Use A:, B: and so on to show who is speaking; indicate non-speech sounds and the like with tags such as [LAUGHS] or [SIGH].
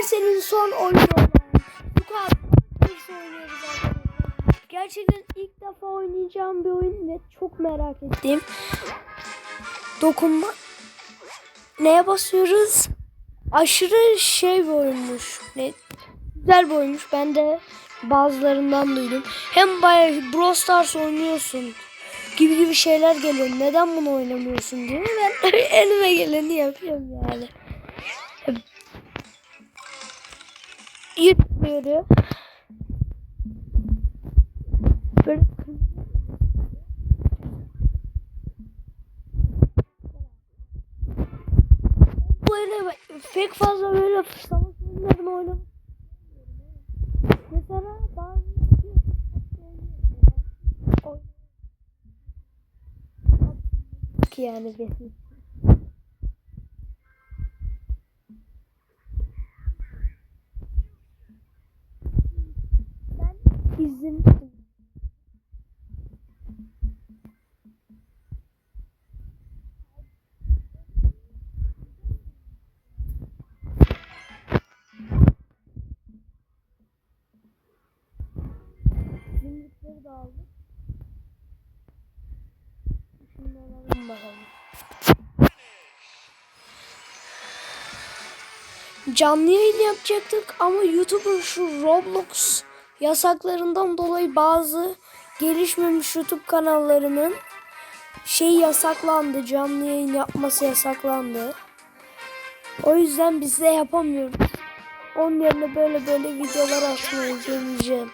A: Supercell'in son oyunu Squad Race oynuyoruz. Gerçekten ilk defa oynayacağım bir oyun ve çok merak ettim. Dokunma. Neye basıyoruz? Aşırı şey bir oyunmuş. Ne? Güzel bir oyunmuş. Ben de bazılarından duydum. Hem bayağı Brawl Stars oynuyorsun gibi gibi şeyler geliyor. Neden bunu oynamıyorsun diye ben [LAUGHS] elime geleni yapıyorum yani. Yürüyor. Böyle böyle pek fazla böyle savaş oyunlarını oynamak Mesela bazı ki yani benim. İzin Zümrütleri de. Şimdi alalım bakalım. Canlı yayın yapacaktık ama YouTube'un şu Roblox yasaklarından dolayı bazı gelişmemiş YouTube kanallarının şey yasaklandı. Canlı yayın yapması yasaklandı. O yüzden biz de yapamıyoruz. Onun yerine böyle böyle videolar atmayı deneyeceğim.